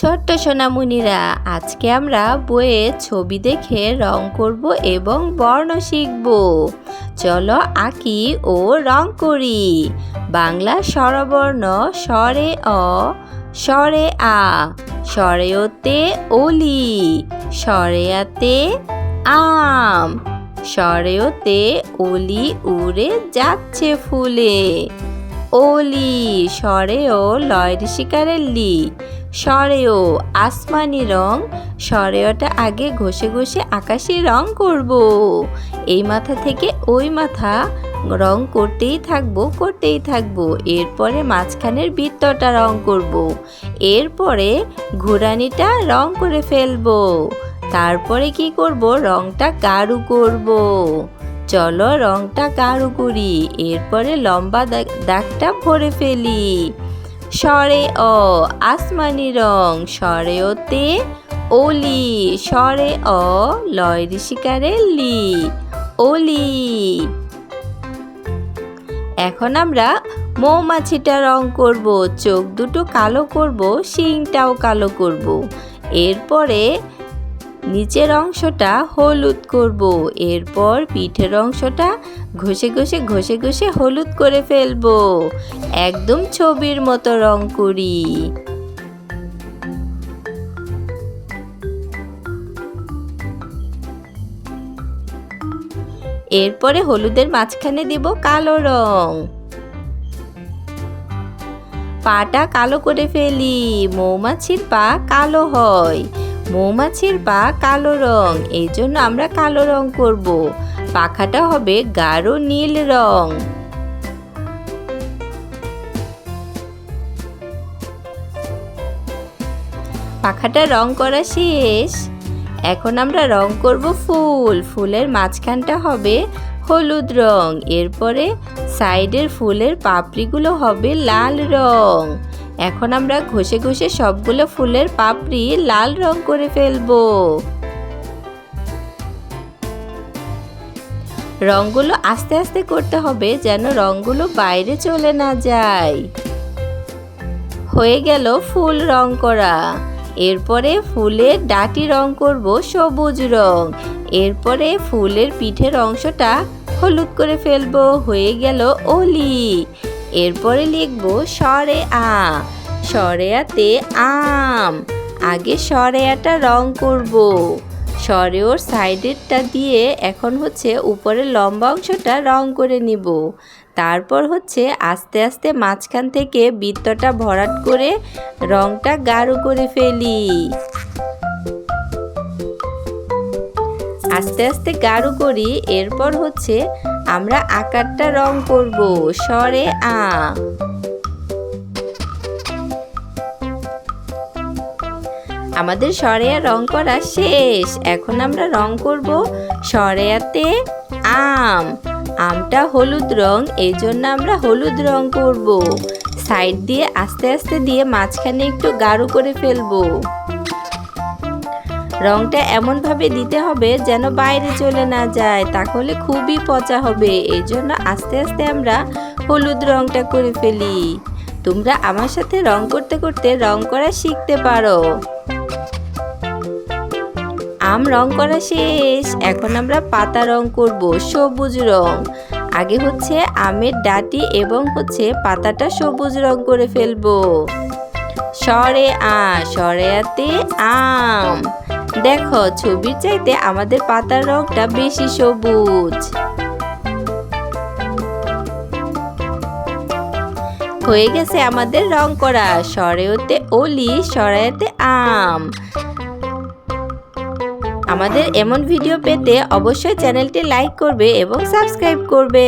ছোট্ট সোনামণিরা, আজকে আমরা বইয়ে ছবি দেখে রং করব এবং বর্ণ শিখব। চলো আঁকি ও রং করি। বাংলা স্বরবর্ণ স্বরে অ, স্বরে আ স্বরেওতে অলি স্বরেয়াতে আম স্বরেওতে অলি উড়ে যাচ্ছে ফুলে। ওলি, স্বরে ও লয়ের শিকারের লি স্বরেও আসমানি রং স্বরেওটা আগে ঘষে ঘষে আকাশি রং করব। এই মাথা থেকে ওই মাথা, রং করতেই থাকব করতেই থাকব। এরপরে মাঝখানের বৃত্তটা রং করব। এরপরে ঘোরানিটা রং করে ফেলব। তারপরে কি করব? রংটা গাঢ় করব। চলো রংটা গাঢ় করি। এরপরে লম্বা দাগ- দাগটা ভরে ফেলি। স্বরে অ, আসমানি রং, স্বরে ওতে ওলি সরে অ লয় ঋষিকারে লি ওলি এখন আমরা মৌমাছিটা রং করব, চোখ দুটো কালো করব, শিংটাও কালো করব। এরপরে নিচের অংশটা হলুদ করব। এরপর পিঠের অংশটা ঘষে ঘষে ঘষে ঘষে হলুদ করে ফেলব। একদম ছবির মতো রং করি। এরপরে হলুদের মাঝখানে দেব কালো রং। পাটা কালো করে ফেলি। মৌমাছির পা কালো হয়। মৌমাছির পা কালো রং, এই জন্য আমরা কালো রং করব। পাখাটা হবে গাঢ় নীল রং। পাখাটা রং করা শেষ। এখন আমরা রং করব ফুল। ফুলের মাঝখানটা হবে হলুদ রং। এরপরে সাইডের ফুলের পাপড়িগুলো হবে লাল রং। এখন আমরা ঘষে ঘষে সবগুলো ফুলের পাপড়ি লাল রং করে ফেলব। রংগুলো আস্তে আস্তে করতে হবে যেন রংগুলো বাইরে চলে না যায়। হয়ে গেল ফুল রং করা। এরপরে ফুলের ডাটি রং করব সবুজ রং। এরপরে ফুলের পিঠের অংশটা হলুদ করে ফেলব, হয়ে গেল ওলি এরপরে লিখব সরে আ। সরেয়াতে আম। আগে সরেয়াটা রং করব। সরেওর সাইডেরটা দিয়ে এখন হচ্ছে উপরের লম্বা অংশটা রং করে নিব। তারপর হচ্ছে আস্তে আস্তে মাঝখান থেকে বৃত্তটা ভরাট করে রংটা গাঢ় করে ফেলি। আস্তে আস্তে গাঢ় করি, এরপর হচ্ছে আমরা আকারটা রং করব। সরে আ। আমাদের সরেয়া রং করা শেষ। এখন আমরা রং করব সরেয়াতে আম। আমটা হলুদ রং এই জন্য আমরা হলুদ রং করব। সাইড দিয়ে আস্তে আস্তে দিয়ে মাঝখানে একটু গাঢ় করে ফেলব। রংটা এমনভাবে দিতে হবে যেন বাইরে চলে না যায়, তাহলে খুবই পচা হবে। এই জন্য আস্তে আস্তে আমরা হলুদ রংটা করে ফেলি। তোমরা আমার সাথে রং করতে করতে রং করা শিখতে পারো। আম রং করা শেষ। এখন আমরা পাতা রং করব, সবুজ রং। আগে হচ্ছে আমের ডাটি এবং হচ্ছে পাতাটা সবুজ রং করে ফেলব। সরে আ, সরে আতে আম। দেখো, ছবির চাইতে আমাদের পাতার রংটা বেশি সবুজ। হয়ে গেছে আমাদের রং করা, সরেওতে অলি সরায়াতে আম। আমাদের এমন ভিডিও পেতে অবশ্যই চ্যানেলটি লাইক করবে এবং সাবস্ক্রাইব করবে।